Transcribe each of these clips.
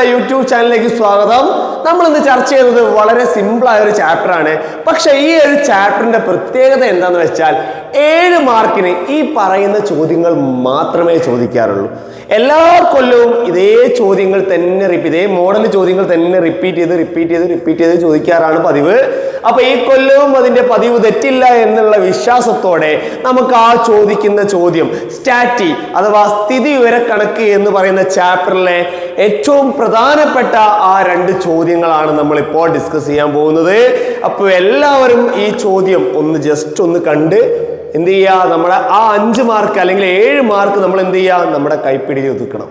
നമ്മുടെ യൂട്യൂബ് ചാനലിലേക്ക് സ്വാഗതം. നമ്മൾ ഇന്ന് ചർച്ച ചെയ്യുന്നത് വളരെ സിമ്പിളായ ഒരു ചാപ്റ്റർ ആണ്. പക്ഷേ ഈ ഒരു ചാപ്റ്ററിന്റെ പ്രത്യേകത എന്താന്ന് വെച്ചാൽ ഏഴ് മാർക്കിന് ഈ പറയുന്ന ചോദ്യങ്ങൾ മാത്രമേ ചോദിക്കാറുള്ളൂ. എല്ലാ കൊല്ലവും ഇതേ ചോദ്യങ്ങൾ തന്നെ റിപ്പീറ്റ് ഇതേ മോഡൽ ചോദ്യങ്ങൾ തന്നെ റിപ്പീറ്റ് ചെയ്ത് റിപ്പീറ്റ് ചെയ്ത് റിപ്പീറ്റ് ചെയ്ത് ചോദിക്കാറാണ് പതിവ്. അപ്പൊ ഈ കൊല്ലവും അതിന്റെ പതിവ് തെറ്റില്ല എന്നുള്ള വിശ്വാസത്തോടെ നമുക്ക് ആ ചോദിക്കുന്ന ചോദ്യം സ്റ്റാറ്റി അഥവാ സ്ഥിതി വിവരക്കണക്ക് എന്ന് പറയുന്ന ചാപ്റ്ററിലെ ഏറ്റവും പ്രധാനപ്പെട്ട ആ രണ്ട് ചോദ്യങ്ങളാണ് നമ്മളിപ്പോൾ ഡിസ്കസ് ചെയ്യാൻ പോകുന്നത്. അപ്പോൾ എല്ലാവരും ഈ ചോദ്യം ഒന്ന് ജസ്റ്റ് ഒന്ന് കണ്ട് എന്ത് ചെയ്യുക നമ്മുടെ ആ അഞ്ച് മാർക്ക് അല്ലെങ്കിൽ ഏഴ് മാർക്ക് നമ്മൾ എന്ത് ചെയ്യുക നമ്മുടെ കൈപ്പിടിയിൽ ഒതുക്കണം.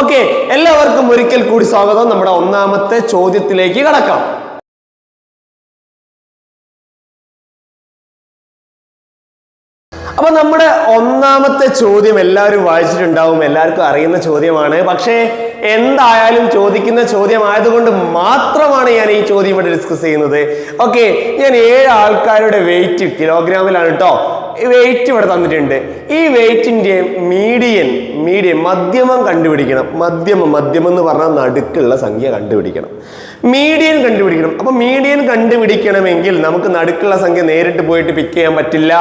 ഓക്കെ എല്ലാവർക്കും ഒരിക്കൽ കൂടി സ്വാഗതം. നമ്മുടെ ഒന്നാമത്തെ ചോദ്യത്തിലേക്ക് കടക്കാം. അപ്പൊ നമ്മുടെ ഒന്നാമത്തെ ചോദ്യം എല്ലാവരും വായിച്ചിട്ടുണ്ടാവും എല്ലാവർക്കും അറിയുന്ന ചോദ്യമാണ്. പക്ഷേ എന്തായാലും ചോദിക്കുന്ന ചോദ്യമായതുകൊണ്ട് മാത്രമാണ് ഞാൻ ഈ ചോദ്യം ഇവിടെ ഡിസ്കസ് ചെയ്യുന്നത്. ഓക്കെ ഞാൻ ഏഴ് ആൾക്കാരുടെ വെയിറ്റ് കിലോഗ്രാമിലാണ് കേട്ടോ വെയിറ്റ് ഇവിടെ തന്നിട്ടുണ്ട്. ഈ വെയിറ്റിന്റെ മീഡിയൻ മീഡിയം മധ്യമം കണ്ടുപിടിക്കണം. മധ്യമം മധ്യമം എന്ന് പറഞ്ഞാൽ നടുക്കുള്ള സംഖ്യ കണ്ടുപിടിക്കണം. മീഡിയൻ കണ്ടുപിടിക്കണം. അപ്പൊ മീഡിയൻ കണ്ടുപിടിക്കണമെങ്കിൽ നമുക്ക് നടുക്കുള്ള സംഖ്യ നേരിട്ട് പോയിട്ട് പിക്ക് ചെയ്യാൻ പറ്റില്ല.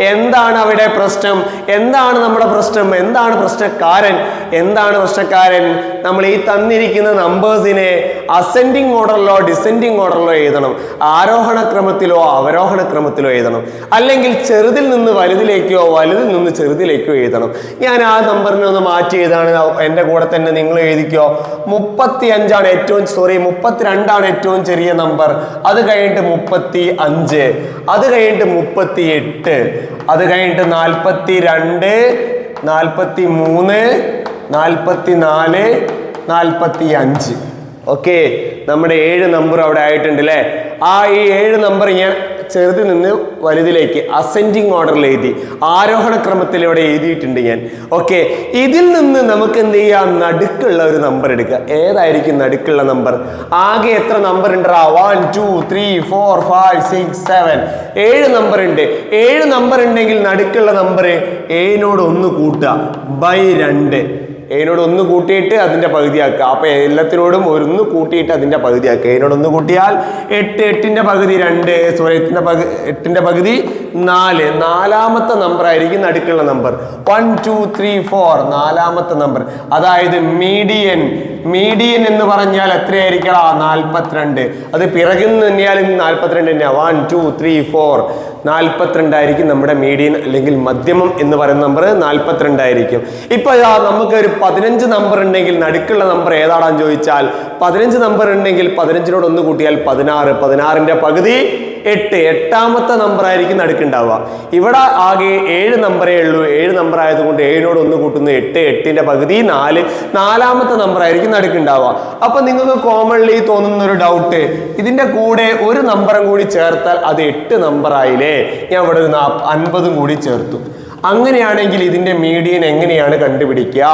എന്താണ് അവിടെ പ്രശ്നം? എന്താണ് നമ്മുടെ പ്രശ്നം? എന്താണ് പ്രശ്നക്കാരൻ? എന്താണ് പ്രശ്നക്കാരൻ? നമ്മൾ ഈ തന്നിരിക്കുന്ന നമ്പേഴ്സിനെ അസെൻഡിങ് ഓർഡറിലോ ഡിസെൻഡിങ് ഓർഡറിലോ എഴുതണം. ആരോഹണ ക്രമത്തിലോ അവരോഹണ ക്രമത്തിലോ എഴുതണം. അല്ലെങ്കിൽ ചെറുതിൽ നിന്ന് വലുതിലേക്കോ വലുതിൽ നിന്ന് ചെറുതിലേക്കോ എഴുതണം. ഞാൻ ആ നമ്പറിനെ ഒന്ന് മാറ്റി എഴുതാണ്. എന്റെ കൂടെ തന്നെ നിങ്ങൾ എഴുതിക്കോ. മുപ്പത്തി അഞ്ചാണ് ഏറ്റവും സോറി മുപ്പത്തിരണ്ടാണ് ഏറ്റവും ചെറിയ നമ്പർ. അത് കഴിഞ്ഞിട്ട് മുപ്പത്തി അഞ്ച് അത് കഴിഞ്ഞിട്ട് മുപ്പത്തി എട്ട് അത് കഴിഞ്ഞിട്ട് നാൽപ്പത്തി രണ്ട് നാൽപ്പത്തി മൂന്ന് നാൽപ്പത്തി നാല് നാൽപ്പത്തി അഞ്ച് ഓക്കെ. നമ്മുടെ ഏഴ് നമ്പർ അവിടെ ആയിട്ടുണ്ട് അല്ലേ? ആ ഈ ഏഴ് നമ്പർ ഞാൻ ചെറുതിൽ നിന്ന് വലുതിലേക്ക് അസെൻഡിങ് ഓർഡറിൽ എഴുതി. ആരോഹണ ക്രമത്തിൽ ഇവിടെ എഴുതിയിട്ടുണ്ട് ഞാൻ. ഓക്കെ ഇതിൽ നിന്ന് നമുക്ക് എന്ത് ചെയ്യാം? നടുക്കുള്ള ഒരു നമ്പർ എടുക്കുക. ഏതായിരിക്കും നടുക്കുള്ള നമ്പർ ആകെ എത്ര നമ്പർ ഉണ്ടാ one two three four five six seven ഏഴ് നമ്പർ ഉണ്ട്. ഏഴ് നമ്പർ ഉണ്ടെങ്കിൽ നടുക്കുള്ള നമ്പർ ഏഴിനോട് ഒന്ന് കൂട്ടുക. ബൈ രണ്ട്. ഏനോട് ഒന്ന് കൂട്ടിയിട്ട് അതിന്റെ പകുതിയാക്കുക അപ്പോൾ എല്ലാത്തിനോടും ഒന്ന് കൂട്ടിയിട്ട് അതിന്റെ പകുതിയാക്കുക എയിനോട് ഒന്ന് കൂട്ടിയാൽ എട്ട് എട്ടിന്റെ പകുതി രണ്ട് സോറി എട്ടിന്റെ പകുതി എട്ടിന്റെ പകുതി നാല്. നാലാമത്തെ നമ്പർ ആയിരിക്കും നടുക്കുള്ള number one two three four നാലാമത്തെ നമ്പർ അതായത് മീഡിയൻ. മീഡിയൻ എന്ന് പറഞ്ഞാൽ എത്രയായിരിക്കണം? നാൽപ്പത്തിരണ്ട്. അത് പിറകിൽ നിന്ന് തന്നെയാലും നാൽപ്പത്തിരണ്ട് തന്നെയാണ് വൺ ടു ത്രീ ഫോർ നാൽപ്പത്തിരണ്ടായിരിക്കും നമ്മുടെ മീഡിയൻ അല്ലെങ്കിൽ മധ്യമം എന്ന് പറയുന്ന നമ്പർ നാൽപ്പത്തിരണ്ടായിരിക്കും ഇപ്പൊ ഇതാ നമുക്ക് ഒരു പതിനഞ്ച് നമ്പർ ഉണ്ടെങ്കിൽ നടുക്കുള്ള നമ്പർ ഏതാണെന്ന് ചോദിച്ചാൽ പതിനഞ്ച് നമ്പർ ഉണ്ടെങ്കിൽ പതിനഞ്ചിനോട് ഒന്ന് കൂട്ടിയാൽ പതിനാറ്. പതിനാറിന്റെ പകുതി എട്ട്. എട്ടാമത്തെ നമ്പർ ആയിരിക്കും നടുക്കുണ്ടാവുക. ഇവിടെ ആകെ ഏഴ് നമ്പറേ ഉള്ളൂ. ഏഴ് നമ്പർ ആയതുകൊണ്ട് ഏഴിനോട് ഒന്ന് കൂട്ടുന്നു. എട്ട്. എട്ടിന്റെ പകുതി നാല്. നാലാമത്തെ നമ്പർ ആയിരിക്കും നടുക്കുണ്ടാവുക. അപ്പൊ നിങ്ങൾക്ക് കോമൺലി തോന്നുന്ന ഒരു ഡൗട്ട് ഇതിന്റെ കൂടെ ഒരു നമ്പറും കൂടി ചേർത്താൽ അത് എട്ട് നമ്പർ ആയില്ലേ? ഞാൻ ഇവിടെ ഒരു നാ- അൻപതും കൂടി ചേർത്തു. അങ്ങനെയാണെങ്കിൽ ഇതിന്റെ മീഡിയൻ എങ്ങനെയാണ് കണ്ടുപിടിക്കുക?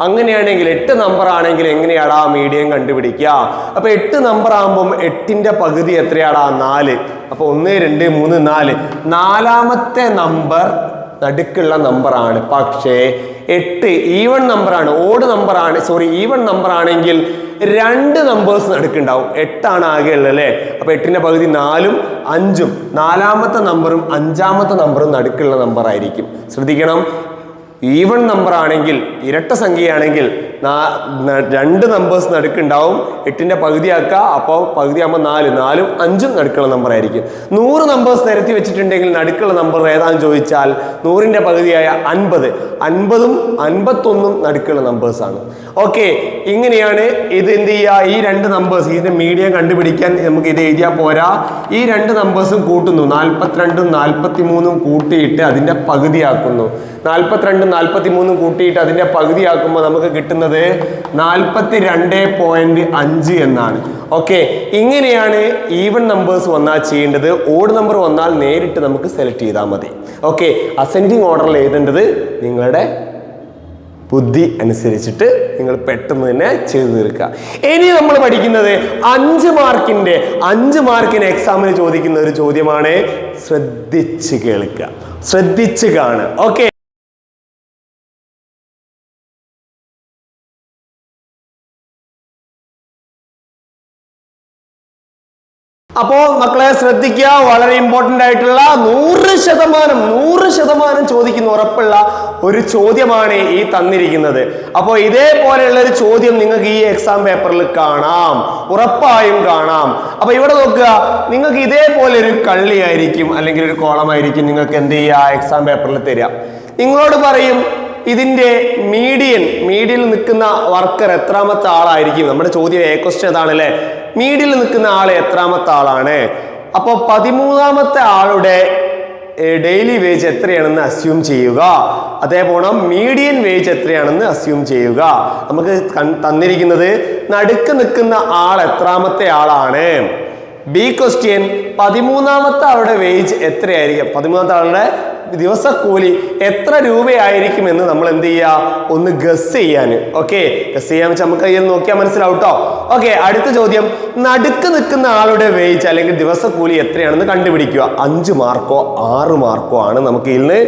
അങ്ങനെയാണെങ്കിൽ എട്ട് നമ്പർ ആണെങ്കിൽ എങ്ങനെയാണ് ആ മീഡിയൻ കണ്ടുപിടിക്കുക? അപ്പോൾ എട്ട് നമ്പർ ആകുമ്പം എട്ടിന്റെ പകുതി എത്രയാണ്? ആ നാല്. അപ്പോൾ ഒന്ന് രണ്ട് മൂന്ന് നാല്. നാലാമത്തെ നമ്പർ നടുക്കുള്ള നമ്പറാണ് പക്ഷേ എട്ട് ഈവൺ നമ്പറാണ് ഓട് നമ്പറാണ് സോറി ഈവൺ നമ്പർ ആണെങ്കിൽ രണ്ട് നമ്പേഴ്സ് നടുക്കുണ്ടാവും. എട്ടാണ് ആകെ ഉള്ളത് അല്ലേ? അപ്പൊ എട്ടിന്റെ പകുതി നാലും അഞ്ചും. നാലാമത്തെ നമ്പറും അഞ്ചാമത്തെ നമ്പറും നടുക്കുള്ള നമ്പർ ആയിരിക്കും. ശ്രദ്ധിക്കണം. ഈവൺ നമ്പർ ആണെങ്കിൽ ഇരട്ട സംഖ്യയാണെങ്കിൽ രണ്ട് നമ്പേഴ്സ് നടുക്കുണ്ടാവും. എട്ടിന്റെ പകുതിയാക്കുക അപ്പോൾ പകുതിയാകുമ്പോൾ നാല്. നാലും അഞ്ചും നടുക്കുള്ള നമ്പർ ആയിരിക്കും. നൂറ് നമ്പേഴ്സ് നിരത്തി വെച്ചിട്ടുണ്ടെങ്കിൽ നടുക്കുള്ള നമ്പർ ഏതാണെന്ന് ചോദിച്ചാൽ നൂറിന്റെ പകുതിയായ അൻപത്. അൻപതും അൻപത്തൊന്നും നടുക്കുള്ള നമ്പേഴ്സ് ആണ്. ഓക്കെ ഇങ്ങനെയാണ് ഇത് എന്ത് ചെയ്യുക? ഈ രണ്ട് നമ്പേഴ്സ് ഇതിന്റെ മീഡിയം കണ്ടുപിടിക്കാൻ നമുക്ക് ഇത് എഴുതിയാൽ പോരാ. ഈ രണ്ട് നമ്പേഴ്സും കൂട്ടുന്നു. നാൽപ്പത്തിരണ്ടും നാൽപ്പത്തി മൂന്നും കൂട്ടിയിട്ട് അതിന്റെ പകുതിയാക്കുന്നു. നാൽപ്പത്തിരണ്ടും നാൽപ്പത്തി മൂന്നും കൂട്ടിയിട്ട് അതിന്റെ പകുതിയാക്കുമ്പോൾ നമുക്ക് കിട്ടുന്നത് നാൽപ്പത്തി രണ്ട് പോയിന്റ് അഞ്ച് എന്നാണ്. ഓക്കെ ഇങ്ങനെയാണ് ഈവൺ നമ്പേഴ്സ് വന്നാൽ ചെയ്യേണ്ടത്. ഓഡ് നമ്പർ വന്നാൽ നേരിട്ട് നമുക്ക് സെലക്ട് ചെയ്താൽ മതി. ഓക്കെ അസെൻഡിങ് ഓർഡറിൽ എഴുതേണ്ടത് നിങ്ങളുടെ ബുദ്ധി അനുസരിച്ചിട്ട് നിങ്ങൾ പെട്ടെന്ന് തന്നെ ചെയ്തു തീർക്കുക. ഇനി നമ്മൾ പഠിക്കുന്നത് അഞ്ച് മാർക്കിന്റെ അഞ്ച് മാർക്കിന് എക്സാമിന് ചോദിക്കുന്ന ഒരു ചോദ്യമാണ് ശ്രദ്ധിച്ച് കേൾക്കുക. ശ്രദ്ധിച്ച് കാണുക. ഓക്കെ അപ്പോ മക്കളെ ശ്രദ്ധിക്കുക വളരെ ഇമ്പോർട്ടന്റ് ആയിട്ടുള്ള നൂറ് ശതമാനം നൂറ് ശതമാനം ചോദിക്കുന്ന ഉറപ്പുള്ള ഒരു ചോദ്യമാണ് ഈ തന്നിരിക്കുന്നത്. അപ്പോൾ ഇതേപോലെയുള്ള ഒരു ചോദ്യം നിങ്ങൾക്ക് ഈ എക്സാം പേപ്പറിൽ കാണാം. ഉറപ്പായും കാണാം. അപ്പൊ ഇവിടെ നോക്കുക നിങ്ങൾക്ക് ഇതേപോലെ ഒരു കള്ളിയായിരിക്കും അല്ലെങ്കിൽ ഒരു കോളമായിരിക്കും നിങ്ങൾക്ക് എന്ത് ചെയ്യുക എക്സാം പേപ്പറിൽ തരിക. നിങ്ങളോട് പറയും ഇതിന്റെ മീഡിയൻ മീഡിയയിൽ നിൽക്കുന്ന വർക്കർ എത്രാമത്തെ ആളായിരിക്കും? നമ്മുടെ ചോദ്യം എ ക്വസ്റ്റ്യൻ അതാണല്ലേ മീഡിയയിൽ നിൽക്കുന്ന ആൾ എത്രാമത്തെ ആളാണ്? അപ്പോൾ പതിമൂന്നാമത്തെ ആളുടെ ഡെയിലി വേജ് എത്രയാണെന്ന് അസ്യൂം ചെയ്യുക. അതേപോലെ മീഡിയൻ വേജ് എത്രയാണെന്ന് അസ്യൂം ചെയ്യുക. നമുക്ക് തന്നിരിക്കുന്നത് നടുക്ക് നിൽക്കുന്ന ആൾ എത്രാമത്തെ ആളാണ്? ബി ക്വസ്റ്റ്യൻ പതിമൂന്നാമത്തെ ആളുടെ വേജ് എത്രയായിരിക്കും? പതിമൂന്നാമത്തെ ആളുടെ ദിവസക്കൂലി എത്ര രൂപയായിരിക്കും എന്ന് നമ്മൾ എന്ത് ചെയ്യുക ഒന്ന് ഗസ് ചെയ്യാൻ. ഓക്കെ ഗസ് ചെയ്യാൻ വെച്ചാൽ നമുക്ക് കയ്യിൽ നോക്കിയാൽ മനസ്സിലാവും കേട്ടോ ഓക്കെ അടുത്ത ചോദ്യം. നടുക്ക് നിൽക്കുന്ന ആളുടെ വേജ് അല്ലെങ്കിൽ ദിവസക്കൂലി എത്രയാണെന്ന് കണ്ടുപിടിക്കുക. അഞ്ച് മാർക്കോ ആറ് മാർക്കോ ആണ് നമുക്ക് ഇന്ന്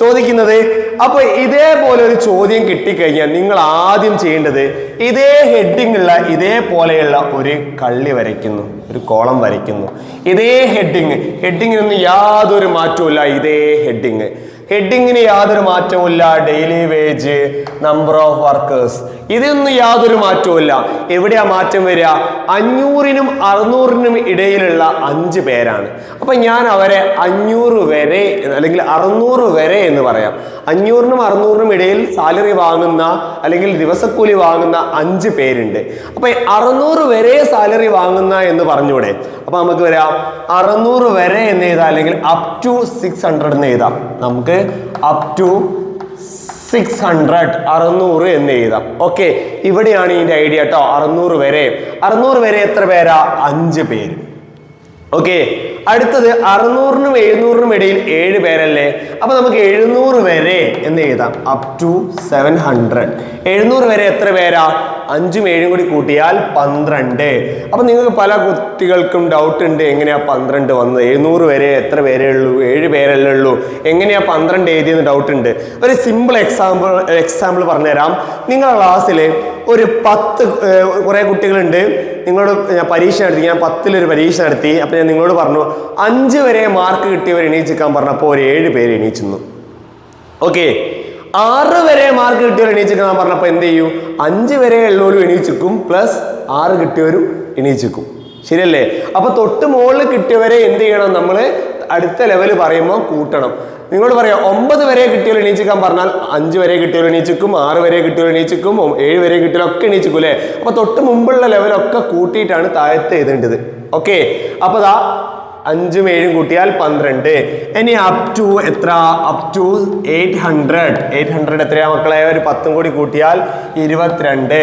ചോദിക്കുന്നത്. അപ്പൊ ഇതേപോലെ ഒരു ചോദ്യം കിട്ടിക്കഴിഞ്ഞാൽ നിങ്ങൾ ആദ്യം ചെയ്യേണ്ടത് ഇതേ ഹെഡിങ് ഉള്ള ഇതേപോലെയുള്ള ഒരു കള്ളി വരയ്ക്കുന്നു. ഒരു കോളം വരയ്ക്കുന്നു. ഇതേ ഹെഡിങ് ഹെഡിങ്ങിനൊന്നും യാതൊരു മാറ്റവും ഇതേ ഹെഡിങ് ഹെഡിങ്ങിന് യാതൊരു മാറ്റവുമില്ല daily wage number of workers ഇതൊന്നും യാതൊരു മാറ്റവുമില്ല. എവിടെയാ മാറ്റം വരിക? അഞ്ഞൂറിനും അറുന്നൂറിനും ഇടയിലുള്ള അഞ്ച് പേരാണ്. അപ്പൊ ഞാൻ അവരെ അഞ്ഞൂറ് വരെ അല്ലെങ്കിൽ അറുന്നൂറ് വരെ എന്ന് പറയാം. അഞ്ഞൂറിനും അറുന്നൂറിനും ഇടയിൽ സാലറി വാങ്ങുന്ന അല്ലെങ്കിൽ ദിവസക്കൂലി വാങ്ങുന്ന അഞ്ച് പേരുണ്ട്. അപ്പൊ അറുന്നൂറ് വരെ സാലറി വാങ്ങുന്ന എന്ന് പറഞ്ഞൂടെ. അപ്പൊ നമുക്ക് വരാം. അറുന്നൂറ് വരെ എന്ന് എഴുതാം അല്ലെങ്കിൽ അപ് ടു സിക്സ് ഹൺഡ്രഡ് എന്ന് എഴുതാം. നമുക്ക് അപ് ടു സിക്സ് ഹൺഡ്രഡ് അറുന്നൂറ് എന്ന് എഴുതാം. ഓക്കെ ഇവിടെയാണ് ഇതിന്റെ ഐഡിയ കേട്ടോ അറുന്നൂറ് വരെ. അറുന്നൂറ് വരെ എത്ര പേരാ? അഞ്ച് പേര്. ഓക്കെ അടുത്തത് അറുന്നൂറിനും എഴുന്നൂറിനും ഇടയിൽ ഏഴ് പേരല്ലേ? അപ്പൊ നമുക്ക് എഴുന്നൂറ് വരെ എന്ന് എഴുതാം. അപ് ടു സെവൻ ഹൺഡ്രഡ് എഴുന്നൂറ് വരെ എത്ര പേരാ? അഞ്ചും ഏഴും കൂടി കൂട്ടിയാൽ പന്ത്രണ്ട്. അപ്പം നിങ്ങൾക്ക് പല കുട്ടികൾക്കും ഡൗട്ട് ഉണ്ട് എങ്ങനെയാ പന്ത്രണ്ട് വന്നത്? എഴുന്നൂറ് വരെ എത്ര പേരേ ഉള്ളൂ? ഏഴ് പേരല്ലേ ഉള്ളൂ? എങ്ങനെയാ പന്ത്രണ്ട് എഴുതിയെന്ന് ഡൗട്ട് ഉണ്ട്. ഒരു സിമ്പിൾ എക്സാമ്പിൾ എക്സാമ്പിൾ പറഞ്ഞുതരാം. നിങ്ങളുടെ ക്ലാസ്സിൽ ഒരു പത്ത് കുറേ കുട്ടികളുണ്ട്. നിങ്ങളോട് ഞാൻ പരീക്ഷ നടത്തി ഞാൻ പത്തിലൊരു പരീക്ഷ നടത്തി. അപ്പോൾ ഞാൻ നിങ്ങളോട് പറഞ്ഞു അഞ്ച് വരെ മാർക്ക് കിട്ടിയവർ എണീച്ചിക്കാൻ പറഞ്ഞപ്പോൾ ഒരു ഏഴ് പേര് എണീച്ചിരുന്നു. ഓക്കെ ആറ് വരെ മാർക്ക് കിട്ടിയവർ എണീച്ചിരിക്കുന്ന പറഞ്ഞപ്പോൾ എന്ത് ചെയ്യും? അഞ്ച് വരെ ഉള്ളവരും എണീച്ചിക്കും പ്ലസ് ആറ് കിട്ടിയവരും എണീച്ചിക്കും ശരിയല്ലേ? അപ്പൊ തൊട്ട് മുകളിൽ കിട്ടിയവരെ എന്ത് ചെയ്യണം നമ്മൾ അടുത്ത ലെവൽ പറയുമ്പോൾ കൂട്ടണം. നിങ്ങളോട് പറയാം ഒമ്പത് വരെ കിട്ടിയവർ എണീച്ചിക്കാൻ പറഞ്ഞാൽ അഞ്ച് വരെ കിട്ടിയവർ എണീച്ചിക്കും ആറ് വരെ കിട്ടിയവർ എണീച്ചിക്കും ഏഴ് വരെ കിട്ടിയവരൊക്കെ എണീച്ചിക്കും അല്ലേ? അപ്പൊ തൊട്ട് മുമ്പുള്ള ലെവലൊക്കെ കൂട്ടിയിട്ടാണ് താഴത്തെ എഴുതേണ്ടത്. ഓക്കെ അപ്പൊ ദാ അഞ്ചും ഏഴും കൂട്ടിയാൽ പന്ത്രണ്ട്. ഇനി അപ് ടു എത്ര? Up to eight hundred eight hundred എത്രയാ മക്കളെ? ഒരു പത്തും കൂടി കൂട്ടിയാൽ ഇരുപത്തിരണ്ട്.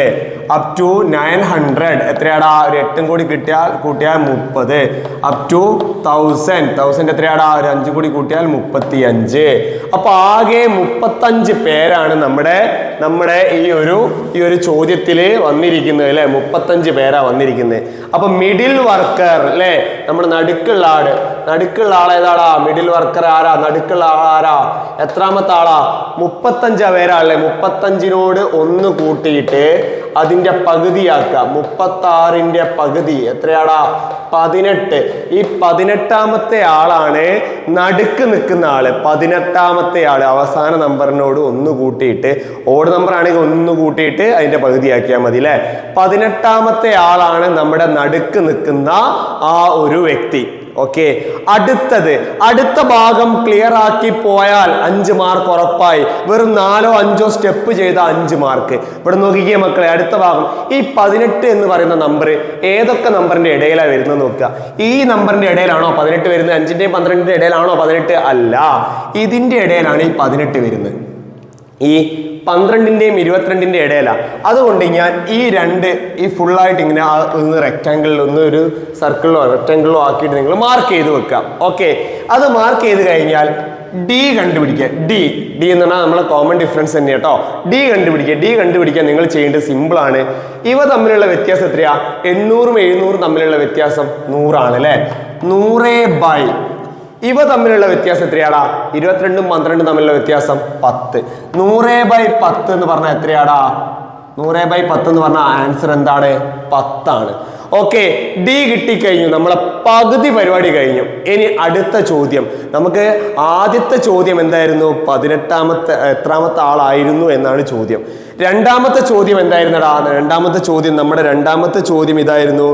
അപ് ടു നയൻ ഹൺഡ്രഡ് എത്രയാടാ? ഒരു എട്ടും കൂടി കിട്ടിയാൽ കൂട്ടിയാൽ മുപ്പത്. അപ് ടു തൗസൻഡ് തൗസൻഡ് എത്രയാടാ? ഒരു അഞ്ചും കൂടി കൂട്ടിയാൽ മുപ്പത്തി അഞ്ച് അപ്പൊ ആകെ മുപ്പത്തഞ്ച് പേരാണ് നമ്മുടെ നമ്മുടെ ഈ ഒരു ഈ ഒരു ചോദ്യത്തിൽ വന്നിരിക്കുന്നത് അല്ലെ? മുപ്പത്തഞ്ച് പേരാ വന്നിരിക്കുന്നത്. അപ്പൊ മിഡിൽ വർക്കർ അല്ലെ? നമ്മുടെ നടുക്കുള്ള ആട് നടുക്കുള്ള ആൾ ഏതാടാ? മിഡിൽ വർക്കർ ആരാ? നടുക്കുള്ള ആരാ? എത്രാമത്തെ ആളാ? മുപ്പത്തഞ്ചാ പേരാ അല്ലേ? മുപ്പത്തഞ്ചിനോട് ഒന്ന് കൂട്ടിയിട്ട് അതിന്റെ പകുതിയാക്കുക. മുപ്പത്തി ആറിന്റെ പകുതി. എത്രയാടാ? പതിനെട്ട്. ഈ പതിനെട്ടാമത്തെ ആളാണ് നടുക്ക് നിൽക്കുന്ന ആൾ. പതിനെട്ടാമത്തെ ആൾ. അവസാന നമ്പറിനോട് ഒന്ന് കൂട്ടിയിട്ട് ഓട് നമ്പർ ആണെങ്കിൽ ഒന്ന് കൂട്ടിയിട്ട് അതിന്റെ പകുതിയാക്കിയാൽ മതി അല്ലേ? പതിനെട്ടാമത്തെ ആളാണ് നമ്മുടെ നടുക്ക് നിൽക്കുന്ന ആ ഒരു വ്യക്തി. ഓക്കെ അടുത്തത് അടുത്ത ഭാഗം ക്ലിയർ ആക്കി പോയാൽ അഞ്ച് മാർക്ക് ഉറപ്പായി. വെറും നാലോ അഞ്ചോ സ്റ്റെപ്പ് ചെയ്ത അഞ്ച് മാർക്ക് ഇവിടെ നോക്കിക്കേ മക്കളെ അടുത്ത ഭാഗം. ഈ പതിനെട്ട് എന്ന് പറയുന്ന നമ്പർ ഏതൊക്കെ നമ്പറിന്റെ ഇടയിലാണ് വരുന്നത് നോക്കുക. ഈ നമ്പറിന്റെ ഇടയിലാണോ പതിനെട്ട് വരുന്നത്? അഞ്ചിന്റെയും പന്ത്രണ്ടിന്റെ ഇടയിലാണോ പതിനെട്ട്? അല്ല. ഇതിന്റെ ഇടയിലാണ് ഈ പതിനെട്ട് വരുന്നത്. ഈ പന്ത്രണ്ടിന്റെയും ഇരുപത്തിരണ്ടിന്റെ ഇടയിലാണ് അതുകൊണ്ട് ഞാൻ ഈ രണ്ട് ഈ ഫുള്ളായിട്ട് ഇങ്ങനെ ഒന്ന് റെക്റ്റാങ്കിളിൽ ഒന്ന് ഒരു സർക്കിളിലോ റെക്റ്റാങ്കിളിലോ ആക്കിയിട്ട് നിങ്ങൾ മാർക്ക് ചെയ്ത് വെക്കാം. ഓക്കെ അത് മാർക്ക് ചെയ്ത് കഴിഞ്ഞാൽ ഡി കണ്ടുപിടിക്കുക. ഡി ഡി എന്ന് പറഞ്ഞാൽ നമ്മളെ കോമൺ ഡിഫറൻസ് തന്നെ കേട്ടോ. ഡി കണ്ടുപിടിക്കുക. ഡി കണ്ടുപിടിക്കാൻ നിങ്ങൾ ചെയ്യേണ്ടത് സിമ്പിളാണ് ഇവ തമ്മിലുള്ള വ്യത്യാസം എത്രയാ? എണ്ണൂറും എഴുന്നൂറും തമ്മിലുള്ള വ്യത്യാസം നൂറാണ് അല്ലേ? നൂറേ ബൈ ഇവ തമ്മിലുള്ള വ്യത്യാസം എത്രയാടാ? ഇരുപത്തിരണ്ടും പന്ത്രണ്ടും തമ്മിലുള്ള വ്യത്യാസം പത്ത്. നൂറ് ബൈ പത്ത് എന്ന് പറഞ്ഞാൽ എത്രയാടാ? നൂറ് ബൈ പത്ത് എന്ന് പറഞ്ഞാൽ ആൻസർ എന്താണ്? പത്താണ്. ഓക്കെ ഡി കിട്ടിക്കഴിഞ്ഞു. നമ്മളെ പകുതി പരിപാടി കഴിഞ്ഞു. ഇനി അടുത്ത ചോദ്യം. നമുക്ക് ആദ്യത്തെ ചോദ്യം എന്തായിരുന്നു? പതിനെട്ടാമത്തെ എത്രാമത്തെ ആളായിരുന്നു എന്നാണ് ചോദ്യം. രണ്ടാമത്തെ ചോദ്യം എന്തായിരുന്നടാ? രണ്ടാമത്തെ ചോദ്യം നമ്മുടെ രണ്ടാമത്തെ ചോദ്യം ഇതായിരുന്നു.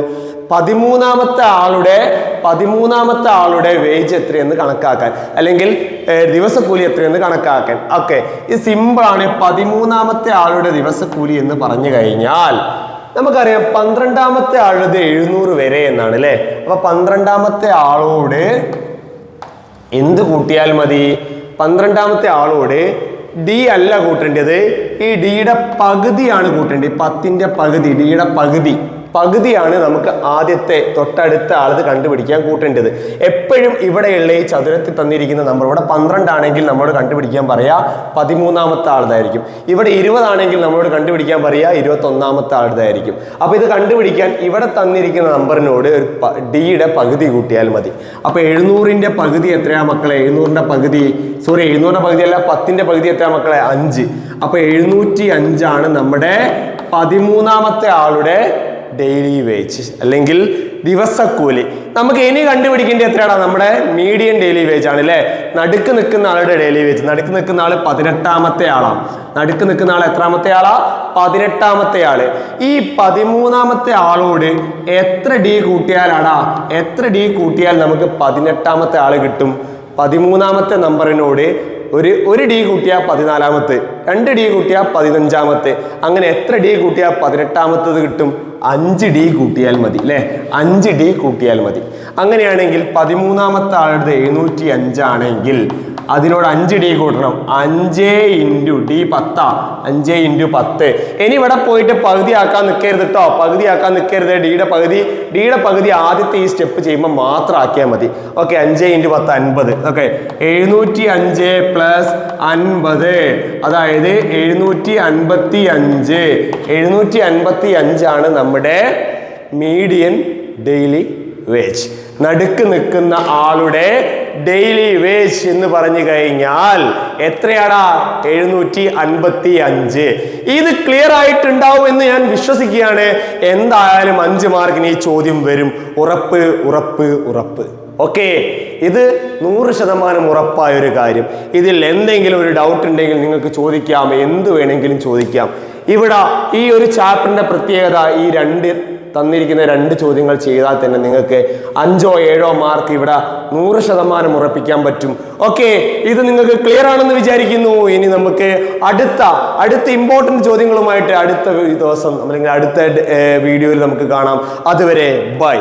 പതിമൂന്നാമത്തെ ആളുടെ പതിമൂന്നാമത്തെ ആളുടെ വേജ് എത്രയെന്ന് കണക്കാക്കാൻ. അല്ലെങ്കിൽ ദിവസക്കൂലി എത്രയെന്ന് കണക്കാക്കാൻ. ഓക്കെ ഇത് സിമ്പിളാണ് പതിമൂന്നാമത്തെ ആളുടെ ദിവസക്കൂലി എന്ന് പറഞ്ഞു കഴിഞ്ഞാൽ നമുക്കറിയാം പന്ത്രണ്ടാമത്തെ ആളുടെ എഴുന്നൂറ് വരെ എന്നാണ് അല്ലേ അപ്പൊ പന്ത്രണ്ടാമത്തെ ആളോട് എന്ത് കൂട്ടിയാൽ മതി? പന്ത്രണ്ടാമത്തെ ആളോട് ഡി അല്ല കൂട്ടേണ്ടത്. ഈ ഡിയുടെ പകുതിയാണ് കൂട്ടേണ്ടത്. പത്തിന്റെ പകുതി ഡിയുടെ പകുതി. പകുതിയാണ് നമുക്ക് ആദ്യത്തെ തൊട്ടടുത്ത ആളത് കണ്ടുപിടിക്കാൻ കൂട്ടേണ്ടത്. എപ്പോഴും ഇവിടെയുള്ള ഈ ചതുരത്തിൽ തന്നിരിക്കുന്ന നമ്പർ ഇവിടെ പന്ത്രണ്ടാണെങ്കിൽ നമ്മളോട് കണ്ടുപിടിക്കാൻ പറയാ പതിമൂന്നാമത്തെ ആളതായിരിക്കും. ഇവിടെ ഇരുപതാണെങ്കിൽ നമ്മളോട് കണ്ടുപിടിക്കാൻ പറയാ ഇരുപത്തി ഒന്നാമത്തെ ആളതായിരിക്കും. അപ്പൊ ഇത് കണ്ടുപിടിക്കാൻ ഇവിടെ തന്നിരിക്കുന്ന നമ്പറിനോട് ഒരു ഡിയുടെ പകുതി കൂട്ടിയാൽ മതി. അപ്പൊ എഴുന്നൂറിന്റെ പകുതി എത്രയാ മക്കളെ? എഴുന്നൂറിന്റെ പകുതി സോറി എഴുന്നൂറിന്റെ പകുതി അല്ല പത്തിന്റെ പകുതി എത്രയാ മക്കളെ? അഞ്ച്. അപ്പോൾ എഴുന്നൂറ്റി അഞ്ചാണ് നമ്മുടെ പതിമൂന്നാമത്തെ ആളുടെ ഡെയിലി വേജ് അല്ലെങ്കിൽ ദിവസക്കൂലി. നമുക്ക് ഇനി കണ്ടുപിടിക്കേണ്ടത് എത്രയാണ്? നമ്മുടെ മീഡിയൻ ഡെയിലി വേജ് ആണ് അല്ലേ നടുക്ക് നിൽക്കുന്ന ആളുടെ ഡെയിലി വേജ് നടുക്ക് നിൽക്കുന്ന ആൾ പതിനെട്ടാമത്തെ ആളാണ് നടുക്ക് നിൽക്കുന്ന ആൾ എത്രാമത്തെ ആളാ? പതിനെട്ടാമത്തെ ആൾ. ഈ പതിമൂന്നാമത്തെ ആളോട് എത്ര ഡി കൂട്ടിയാലാടാ? എത്ര ഡി കൂട്ടിയാൽ നമുക്ക് പതിനെട്ടാമത്തെ ആൾ കിട്ടും? പതിമൂന്നാമത്തെ നമ്പറിനോട് ഒരു ഒരു ഡി കൂട്ടിയാൽ പതിനാലാമത്തെ രണ്ട് ഡി കൂട്ടിയാൽ പതിനഞ്ചാമത്തെ. അങ്ങനെ എത്ര ഡി കൂട്ടിയാൽ പതിനെട്ടാമത്തത് കിട്ടും? അഞ്ച് ഡി കൂട്ടിയാൽ മതി അല്ലേ? അഞ്ച് ഡി കൂട്ടിയാൽ മതി. അങ്ങനെയാണെങ്കിൽ പതിമൂന്നാമത്തെ ആളുടെ എഴുന്നൂറ്റി അഞ്ചാണെങ്കിൽ അതിനോട് അഞ്ച് ഡി കൂട്ടണം. അഞ്ച് ഇന്റു ഡി പത്താ. അഞ്ച് ഇന്റു പത്ത്. ഇനി ഇവിടെ പോയിട്ട് പകുതി ആക്കാൻ നിൽക്കരുത് കേട്ടോ പകുതി ആക്കാൻ നിൽക്കരുത് ഡിയുടെ പകുതി ഡിയുടെ പകുതി ആദ്യത്തെ ഈ സ്റ്റെപ്പ് ചെയ്യുമ്പോൾ മാത്രം ആക്കിയാൽ മതി. ഓക്കെ അഞ്ച് ഇന്റു പത്ത് അൻപത്. ഓക്കെ എഴുന്നൂറ്റി അഞ്ച് പ്ലസ് അൻപത്. അതായത് എഴുന്നൂറ്റി അൻപത്തി അഞ്ച് എഴുന്നൂറ്റി അൻപത്തി അഞ്ചാണ് നമ്മുടെ മീഡിയൻ ഡെയിലി വേജ് നടുക്ക് നിൽക്കുന്ന ആളുടെ ഡെയിലി വേജ് എന്ന് പറഞ്ഞു കഴിഞ്ഞാൽ എത്രയാടാ? എഴുന്നൂറ്റി അൻപത്തി അഞ്ച് ഇത് ക്ലിയർ ആയിട്ടുണ്ടാവും എന്ന് ഞാൻ വിശ്വസിക്കുകയാണ്. എന്തായാലും അഞ്ച് മാർക്കിന് ഈ ചോദ്യം വരും. ഉറപ്പ് ഉറപ്പ് ഉറപ്പ്. ഓക്കെ ഇത് നൂറ് ശതമാനം ഉറപ്പായ ഒരു കാര്യം. ഇതിൽ എന്തെങ്കിലും ഒരു ഡൗട്ട് ഉണ്ടെങ്കിൽ നിങ്ങൾക്ക് ചോദിക്കാം. എന്ത് വേണമെങ്കിലും ചോദിക്കാം. ഇവിടെ ഈ ഒരു ചാപ്റ്ററിന്റെ പ്രത്യേകത ഈ രണ്ട് തന്നിരിക്കുന്ന രണ്ട് ചോദ്യങ്ങൾ ചെയ്താൽ തന്നെ നിങ്ങൾക്ക് അഞ്ചോ ഏഴോ മാർക്ക് ഇവിടെ നൂറ് ശതമാനം ഉറപ്പിക്കാൻ പറ്റും. ഓക്കെ ഇത് നിങ്ങൾക്ക് ക്ലിയർ ആണെന്ന് വിചാരിക്കുന്നു. ഇനി നമുക്ക് അടുത്ത അടുത്ത ഇമ്പോർട്ടന്റ് ചോദ്യങ്ങളുമായിട്ട് അടുത്ത ദിവസം അല്ലെങ്കിൽ അടുത്ത വീഡിയോയിൽ നമുക്ക് കാണാം. അതുവരെ ബൈ